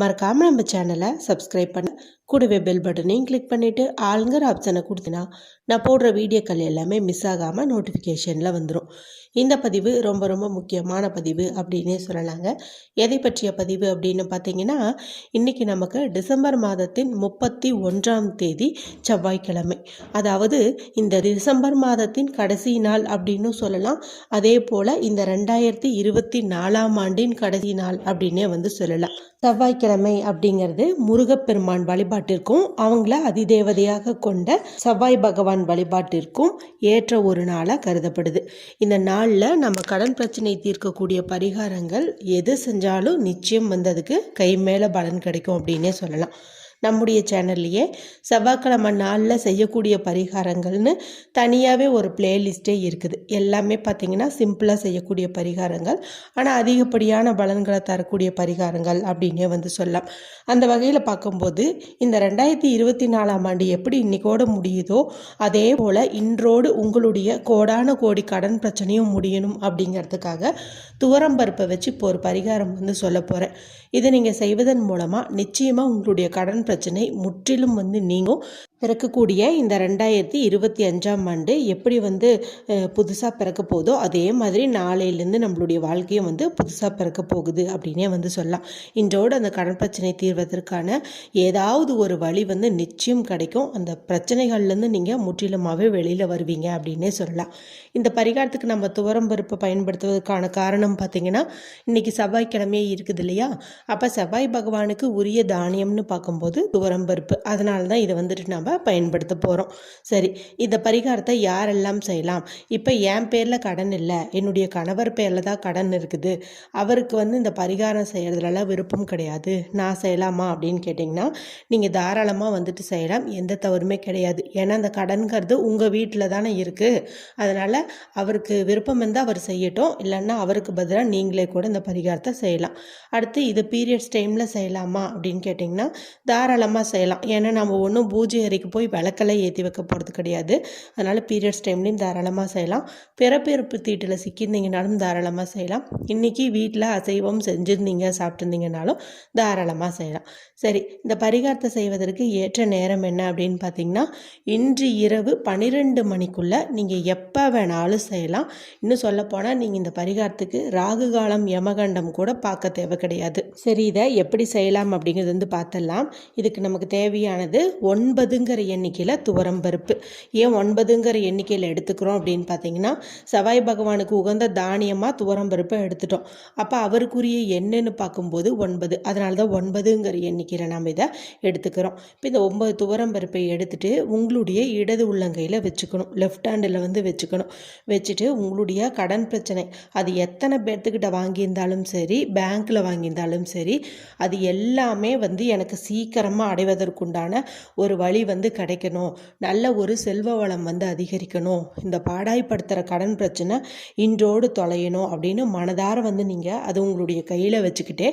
மறக்காமல் நம்ம சேனலை சப்ஸ்கிரைப் பண்ண. கூடவே பெல் பட்டனையும் கிளிக் பண்ணிவிட்டு ஆளுங்கிற ஆப்ஷனை கொடுத்தினா நான் போடுற வீடியோக்கள் எல்லாமே மிஸ் ஆகாமல் நோட்டிஃபிகேஷனில் வந்துடும் இந்த பதிவு ரொம்ப ரொம்ப முக்கியமான பதிவு அப்படின்னே சொல்லலாங்க. எதை பற்றிய பதிவு அப்படின்னு பார்த்தீங்கன்னா இன்றைக்கி நமக்கு டிசம்பர் மாதத்தின் முப்பத்தி ஒன்றாம் தேதி செவ்வாய்க்கிழமை. அதாவது இந்த டிசம்பர் மாதத்தின் கடைசி நாள் அப்படின்னு சொல்லலாம். அதே போல் இந்த ரெண்டாயிரத்தி இருபத்தி நாலாம் ஆண்டின் கடைசி நாள் அப்படின்னே வந்து சொல்லலாம். செவ்வாய்க்கிழமை அப்படிங்கிறது முருகப்பெருமான் வழிபாட்டிற்கும் அவங்கள அதிதேவதையாக கொண்ட செவ்வாய் பகவான் வழிபாட்டிற்கும் ஏற்ற ஒரு நாளாக கருதப்படுது. இந்த நாளில் நம்ம கடன் பிரச்சனை தீர்க்கக்கூடிய பரிகாரங்கள் எது செஞ்சாலும் நிச்சயம் வந்து அதுக்கு கை மேலே பலன் கிடைக்கும் அப்படின்னே சொல்லலாம். நம்முடைய சேனல்லையே செவ்வாய்க்கிழமை நாளில் செய்யக்கூடிய பரிகாரங்கள்னு தனியாகவே ஒரு பிளேலிஸ்ட்டே இருக்குது. எல்லாமே பார்த்திங்கன்னா சிம்பிளாக செய்யக்கூடிய பரிகாரங்கள். ஆனால் அதிகப்படியான பலன்களை தரக்கூடிய பரிகாரங்கள் அப்படின்னே வந்து சொல்லலாம். அந்த வகையில் பார்க்கும்போது இந்த ரெண்டாயிரத்தி இருபத்தி நாலாம் ஆண்டு எப்படி இன்றைக்கோட முடியுதோ அதே போல் இன்றோடு உங்களுடைய கோடான கோடி கடன் பிரச்சனையும் முடியணும் அப்படிங்கிறதுக்காக துவரம்பருப்பை வச்சு இப்போ ஒரு பரிகாரம் வந்து சொல்ல போகிறேன் இதை நீங்கள் செய்வதன் மூலமாக நிச்சயமாக உங்களுடைய கடன் பிரச்சனை முற்றிலும் வந்து நீங்கும் பிறக்கக்கூடிய இந்த ரெண்டாயிரத்தி இருபத்தி அஞ்சாம் ஆண்டு எப்படி வந்து புதுசாக பிறக்க போதோ அதே மாதிரி நாளையிலேருந்து நம்மளுடைய வாழ்க்கையும் வந்து புதுசாக பிறக்க போகுது அப்படின்னே வந்து சொல்லலாம். இன்றோடு அந்த கடன் பிரச்சனை தீர்வதற்கான ஏதாவது ஒரு வழி வந்து நிச்சயம் கிடைக்கும். அந்த பிரச்சனைகள்லேருந்து நீங்கள் முற்றிலுமாகவே வெளியில் வருவீங்க அப்படின்னே சொல்லலாம். இந்த பரிகாரத்துக்கு நம்ம துவரம் பருப்பை பயன்படுத்துவதற்கான காரணம் பார்த்திங்கன்னா இன்றைக்கி செவ்வாய்க்கிழமையே இருக்குது இல்லையா? அப்போ செவ்வாய் பகவானுக்கு உரிய தானியம்னு பார்க்கும்போது துவரம் பருப்பு. அதனால தான் இதை வந்துட்டு நம்ம பயன்படுத்த போகிறோம் சரி இந்த பரிகாரத்தை யாரெல்லாம் செய்யலாம்? இப்போ என் பேரில் கடன் இல்லை. என்னுடைய கணவர் பேரில் தான் கடன் இருக்குது. அவருக்கு வந்து இந்த பரிகாரம் செய்கிறதுலலாம் விருப்பம் கிடையாது. நான் செய்யலாமா அப்படின்னு கேட்டிங்கன்னா நீங்கள் தாராளமாக வந்துட்டு செய்யலாம். எந்த தவறுமே கிடையாது. ஏன்னா அந்த கடன்கிறது உங்கள் வீட்டில் தானே இருக்குது அதனால் அவருக்கு விருப்பம் இருந்தால் அவர் செய்யட்டும். இல்லைன்னா அவருக்கு பதிலாக நீங்களே கூட இந்த பரிகாரத்தை செய்யலாம். அடுத்து இது பீரியட்ஸ் டைமில் செய்யலாமா அப்படின்னு கேட்டிங்கன்னா தாராளமாக தாராளமாக செய்யலாம். ஏன்னா நம்ம ஒன்றும் பூஜை அறைக்கு போய் விளக்கெல்லாம் ஏற்றி வைக்க போகிறது கிடையாது. அதனால் பீரியட்ஸ் டைம்லேயும் தாராளமாக செய்யலாம். பிறப்பிறப்பு தீட்டில் சிக்கியிருந்தீங்கனாலும் தாராளமாக செய்யலாம். இன்றைக்கி வீட்டில் அசைவம் செஞ்சுருந்தீங்க சாப்பிட்ருந்தீங்கனாலும் தாராளமாக செய்யலாம். சரி இந்த பரிகாரத்தை செய்வதற்கு ஏற்ற நேரம் என்ன அப்படின்னு பார்த்தீங்கன்னா இன்று இரவு பன்னிரெண்டு மணிக்குள்ளே நீங்கள் எப்போ வேணாலும் செய்யலாம். இன்னும் சொல்லப்போனால் நீங்கள் இந்த பரிகாரத்துக்கு ராகு காலம் யமகண்டம் கூட பார்க்க தேவை கிடையாது. சரி இதை எப்படி செய்யலாம் அப்படிங்கிறது வந்து பார்த்தலாம் இதுக்கு நமக்கு தேவையானது ஒன்பதுங்கிற எண்ணிக்கையில் துவரம் பருப்பு. ஏன் ஒன்பதுங்கிற எண்ணிக்கையில் எடுத்துக்கிறோம் அப்படின்னு பார்த்தீங்கன்னா செவ்வாய் பகவானுக்கு உகந்த தானியமாக துவரம் பருப்பை எடுத்துட்டோம். அப்போ அவருக்குரிய எண்ணுன்னு பார்க்கும்போது ஒன்பது. அதனால தான் ஒன்பதுங்கிற எண்ணிக்கையில் நம்ம இதை எடுத்துக்கிறோம். இப்போ இந்த ஒன்பது துவரம் பருப்பை எடுத்துகிட்டு உங்களுடைய இடது உள்ளங்கையில் வச்சுக்கணும். லெஃப்ட் ஹேண்டில் வந்து வச்சுக்கணும். வச்சுட்டு உங்களுடைய கடன் பிரச்சனை அது எத்தனை பேர்த்துக்கிட்ட வாங்கியிருந்தாலும் சரி பேங்க்கில் வாங்கியிருந்தாலும் சரி அது எல்லாமே வந்து எனக்கு சீக்கிரம் சீக்கிரமாக அடைவதற்குண்டான ஒரு வழி வந்து கிடைக்கணும். நல்ல ஒரு செல்வ வளம் வந்து அதிகரிக்கணும். இந்த பாடாய்ப்படுத்துகிற கடன் பிரச்சனை இன்றோடு தொலையணும் அப்படின்னு மனதார வந்து நீங்கள் அது உங்களுடைய கையில் வச்சுக்கிட்டே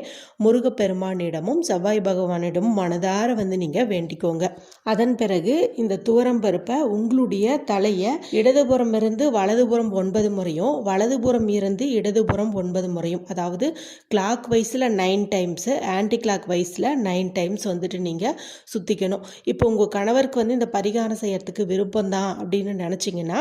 முருகப்பெருமானிடமும் செவ்வாய் பகவானிடமும் மனதார வந்து நீங்கள் வேண்டிக்கோங்க. அதன் பிறகு இந்த தூரம் பருப்பை உங்களுடைய தலையை இடதுபுறம் இருந்து வலதுபுறம் ஒன்பது முறையும் வலதுபுறம் இருந்து இடதுபுறம் ஒன்பது முறையும் அதாவது கிளாக் வைஸில் நைன் டைம்ஸு ஆன்டி கிளாக் வைஸில் நைன் டைம்ஸ் வந்துட்டு நீங்கள் சுற்றிக்கணும் இப்போ உங்கள் கணவருக்கு வந்து இந்த பரிகாரம் செய்யறதுக்கு விருப்பம் தான் அப்படின்னு நினச்சிங்கன்னா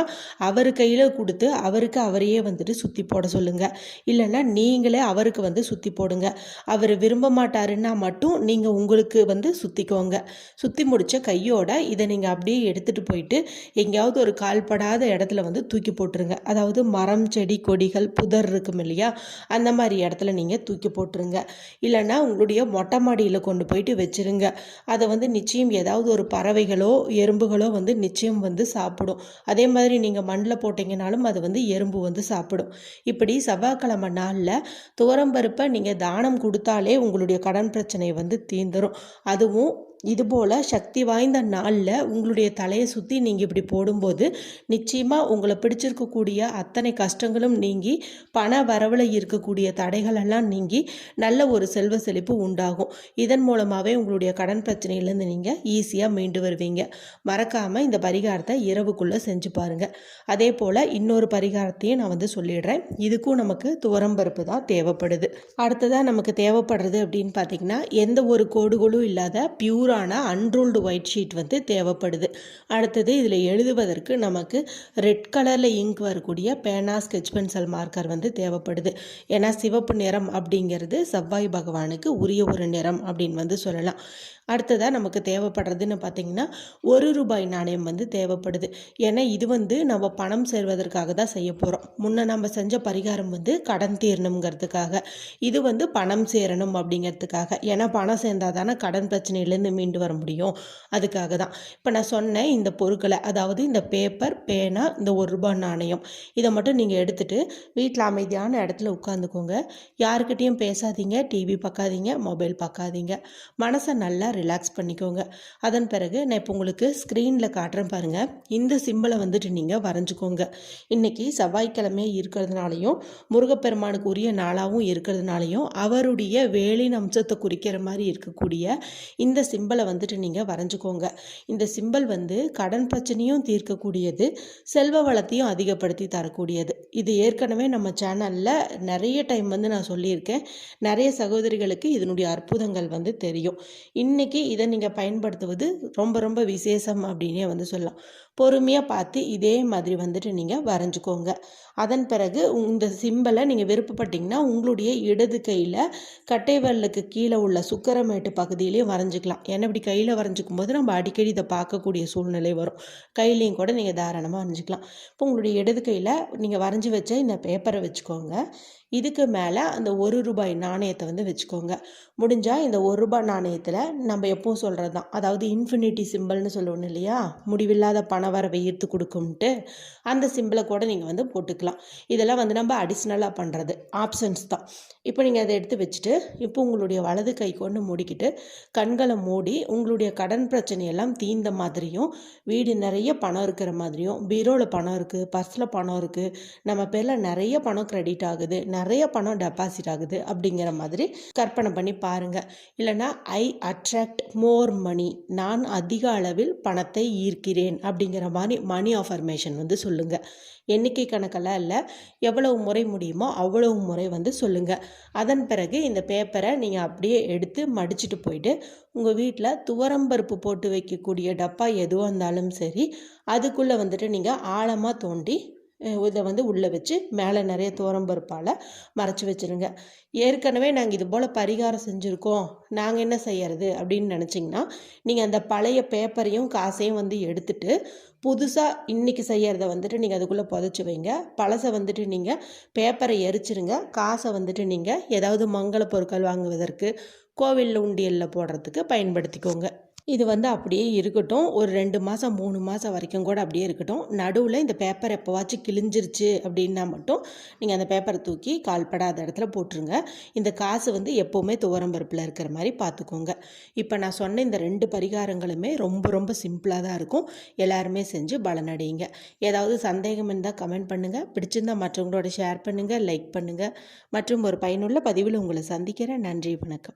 அவர் கையில் கொடுத்து அவருக்கு அவரையே வந்துட்டு சுற்றி போட சொல்லுங்கள் இல்லைன்னா நீங்களே அவருக்கு வந்து சுற்றி போடுங்க. அவர் விரும்ப மாட்டாருன்னா மட்டும் நீங்கள் உங்களுக்கு வந்து சுற்றிக்கோங்க சுற்றி முடித்த கையோட இதை நீங்கள் அப்படியே எடுத்துகிட்டு போயிட்டு எங்கேயாவது ஒரு கால்படாத இடத்துல வந்து தூக்கி போட்டுருங்க. அதாவது மரம் செடி கொடிகள் புதர் இருக்கும் இல்லையா? அந்த மாதிரி இடத்துல நீங்கள் தூக்கி போட்டுருங்க. இல்லைன்னா உங்களுடைய மொட்டை மாடியில் கொண்டு போயிட்டு வச்சுருங்க. அதை வந்து நிச்சயம் ஏதாவது ஒரு பறவைகளோ எறும்புகளோ வந்து நிச்சயம் வந்து சாப்பிடும். அதே மாதிரி நீங்கள் மண்ணில் போட்டிங்கனாலும் அது வந்து எறும்பு வந்து சாப்பிடும். இப்படி செவ்வாய்க்கிழமை நாளில் துவரம்பருப்பை நீங்கள் தானம் கொடுத்தாலே உங்களுடைய கடன் பிரச்சனை வந்து தீந்துடும் அதுவும் இதுபோல் சக்தி வாய்ந்த நாளில் உங்களுடைய தலையை சுற்றி நீங்கள் இப்படி போடும்போது நிச்சயமாக உங்களை பிடிச்சிருக்கக்கூடிய அத்தனை கஷ்டங்களும் நீங்கி பண வரவில் இருக்கக்கூடிய தடைகளெல்லாம் நீங்கி நல்ல ஒரு செல்வ செழிப்பு உண்டாகும். இதன் மூலமாகவே உங்களுடைய கடன் பிரச்சனையிலேருந்து நீங்கள் ஈஸியாக மீண்டு வருவீங்க. மறக்காமல் இந்த பரிகாரத்தை இரவுக்குள்ளே செஞ்சு பாருங்கள் அதே போல் இன்னொரு பரிகாரத்தையும் நான் வந்து சொல்லிடுறேன். இதுக்கும் நமக்கு துவரம்பருப்பு தான் தேவைப்படுது. அடுத்ததாக நமக்கு தேவைப்படுறது அப்படின்னு பார்த்தீங்கன்னா எந்த ஒரு கோடுகளும் இல்லாத ப்யூரான அன்ரூல்டு ஒயிட் ஷீட் வந்து தேவைப்படுது. அடுத்தது இதில் எழுதுவதற்கு நமக்கு ரெட் கலரில் இங்க் வரக்கூடிய பேனா ஸ்கெச் பென்சில் மார்க்கர் வந்து தேவைப்படுது. ஏன்னா சிவப்பு நிறம் அப்படிங்கிறது செவ்வாய் பகவானுக்கு உரிய ஒரு நிறம் அப்படின்னு வந்து சொல்லலாம். அடுத்ததாக நமக்கு தேவைப்படுறதுன்னு பார்த்தீங்கன்னா ஒரு ரூபாய் நாணயம் வந்து தேவைப்படுது. ஏன்னா இது வந்து நம்ம பணம் சேர்வதற்காக தான் செய்ய போகிறோம் முன்னே நம்ம செஞ்ச பரிகாரம் வந்து கடன் தீரணுங்கிறதுக்காக இது வந்து பணம் சேரணும் அப்படிங்கிறதுக்காக. ஏன்னா பணம் சேர்ந்தால் தானே கடன் பிரச்சனையிலேருந்து மீண்டு வர முடியும். அதுக்காக தான். இப்போ நான் சொன்னேன் இந்த பொருட்களை அதாவது இந்த பேப்பர் பேனா இந்த ஒரு ரூபாய் நாணயம் இதை மட்டும் நீங்கள் எடுத்துகிட்டு வீட்டில் அமைதியான இடத்துல உட்காந்துக்கோங்க. யாருக்கிட்டேயும் பேசாதீங்க டிவி பார்க்காதீங்க மொபைல் பார்க்காதீங்க மனசை நல்லா ரிலாக்ஸ் பண்ணிக்கோங்க. அதன் பிறகு நான் இப்போ உங்களுக்கு ஸ்க்ரீனில் காட்டுறேன் பாருங்கள் இந்த சிம்பிளை வந்துட்டு நீங்கள் வரைஞ்சிக்கோங்க. இன்றைக்கி செவ்வாய்க்கிழமை இருக்கிறதுனாலையும் முருகப்பெருமானுக்கு உரிய நாளாகவும் இருக்கிறதுனாலையும் அவருடைய வேலின் அம்சத்தை குறிக்கிற மாதிரி இருக்கக்கூடிய இந்த சிம்பிளை வந்துட்டு நீங்கள் வரைஞ்சிக்கோங்க. இந்த சிம்பிள் வந்து கடன் பிரச்சனையும் தீர்க்கக்கூடியது செல்வ வளத்தையும் அதிகப்படுத்தி தரக்கூடியது. இது ஏற்கனவே நம்ம சேனலில் நிறைய டைம் வந்து நான் சொல்லியிருக்கேன். நிறைய சகோதரிகளுக்கு இதனுடைய அற்புதங்கள் வந்து தெரியும். இன்னைக்கு இன்றைக்கி இதை நீங்கள் பயன்படுத்துவது ரொம்ப ரொம்ப விசேஷம் அப்படின்னே வந்து சொல்லலாம். பொறுமையாக பார்த்து இதே மாதிரி வந்துட்டு நீங்கள் வரைஞ்சிக்கோங்க. அதன் பிறகு இந்த சிம்பிளை நீங்கள் விருப்பப்பட்டீங்கன்னா உங்களுடைய இடது கையில் கட்டைவலுக்கு கீழே உள்ள சுக்கரமேட்டு பகுதியிலையும் வரைஞ்சிக்கலாம். ஏன்னா இப்படி கையில் வரைஞ்சிக்கும் போது நம்ம அடிக்கடி இதை பார்க்கக்கூடிய சூழ்நிலை வரும். கையிலையும் கூட நீங்கள் தாராளமாக வரைஞ்சிக்கலாம். இப்போ உங்களுடைய இடது கையில் நீங்கள் வரைஞ்சி வச்ச இந்த பேப்பரை வச்சுக்கோங்க. இதுக்கு மேலே அந்த ஒரு ரூபாய் நாணயத்தை வந்து வச்சுக்கோங்க. முடிஞ்சால் இந்த ஒரு ரூபாய் நாணயத்தில் நம்ம எப்பவும் சொல்கிறது தான் அதாவது இன்ஃபினிட்டி சிம்பிள்னு சொல்லுவோம் இல்லையா? முடிவில்லாத பண வரவை ஈர்த்து கொடுக்கும்ட்டு அந்த சிம்பிளை கூட நீங்கள் வந்து போட்டுக்கலாம். இதெல்லாம் வந்து நம்ம அடிஷ்னலாக பண்ணுறது ஆப்ஷன்ஸ் தான். இப்போ நீங்கள் அதை எடுத்து வச்சுட்டு இப்போ உங்களுடைய வலது கை கொண்டு மூடிக்கிட்டு கண்களை மூடி உங்களுடைய கடன் பிரச்சனையெல்லாம் தீந்த மாதிரியும் வீடு நிறைய பணம் இருக்கிற மாதிரியும் பீரோவில் பணம் இருக்குது பர்ஸில் பணம் இருக்குது நம்ம பேரில் நிறைய பணம் கிரெடிட் ஆகுது நிறைய பணம் டெபாசிட் ஆகுது அப்படிங்கிற மாதிரி கற்பனை பண்ணி பாருங்கள் இல்லைனா ஐ அட்ராக்ட் மோர் மணி நான் அதிக அளவில் பணத்தை ஈர்க்கிறேன். அப்படிங்கிற மாதிரி மணி ஆஃபர்மேஷன் வந்து சொல்லுங்கள் எண்ணிக்கை கணக்கெல்லாம் இல்லை. எவ்வளவு முறை முடியுமோ அவ்வளவு முறை வந்து சொல்லுங்கள் அதன் பிறகு இந்த பேப்பரை நீங்கள் அப்படியே எடுத்து மடிச்சுட்டு போயிட்டு உங்கள் வீட்டில் துவரம்பருப்பு போட்டு வைக்கக்கூடிய டப்பா எதுவாக இருந்தாலும் சரி அதுக்குள்ளே வந்துட்டு நீங்கள் ஆழமாக தோண்டி இதை வந்து உள்ளே வச்சு மேலே நிறைய தோரம்பருப்பால் மறைச்சி வச்சுருங்க. ஏற்கனவே நாங்கள் இது போல் பரிகாரம் செஞ்சுருக்கோம். நாங்கள் என்ன செய்யறது அப்படின்னு நினச்சிங்கன்னா நீங்கள் அந்த பழைய பேப்பரையும் காசையும் வந்து எடுத்துட்டு புதுசாக இன்றைக்கி செய்கிறத வந்துட்டு நீங்கள் அதுக்குள்ளே புதைச்சி வைங்க. பழசை வந்துட்டு நீங்கள் பேப்பரை எரிச்சிருங்க. காசை வந்துட்டு நீங்கள் ஏதாவது மங்கள பொருட்கள் வாங்குவதற்கு கோவிலில் உண்டியலில் போடுறதுக்கு பயன்படுத்திக்கோங்க. இது வந்து அப்படியே இருக்கட்டும். ஒரு ரெண்டு மாதம் மூணு மாதம் வரைக்கும் கூட அப்படியே இருக்கட்டும். நடுவில் இந்த பேப்பர் எப்போவாச்சும் கிழிஞ்சிருச்சு அப்படின்னா மட்டும் நீங்கள் அந்த பேப்பரை தூக்கி கால்படாத இடத்துல போட்டுருங்க. இந்த காசு வந்து எப்போவுமே துவரம்பருப்பில் இருக்கிற மாதிரி பார்த்துக்கோங்க இப்போ நான் சொன்ன இந்த ரெண்டு பரிகாரங்களுமே ரொம்ப ரொம்ப சிம்பிளாக தான் இருக்கும். எல்லாருமே செஞ்சு பலனடையுங்க. ஏதாவது சந்தேகம் இருந்தால் கமெண்ட் பண்ணுங்கள் பிடிச்சிருந்தால் மற்றவங்களோட ஷேர் பண்ணுங்கள் லைக் பண்ணுங்கள் மற்றும் ஒரு பயனுள்ள பதிவில் உங்களை சந்திக்கிறேன். நன்றி வணக்கம்.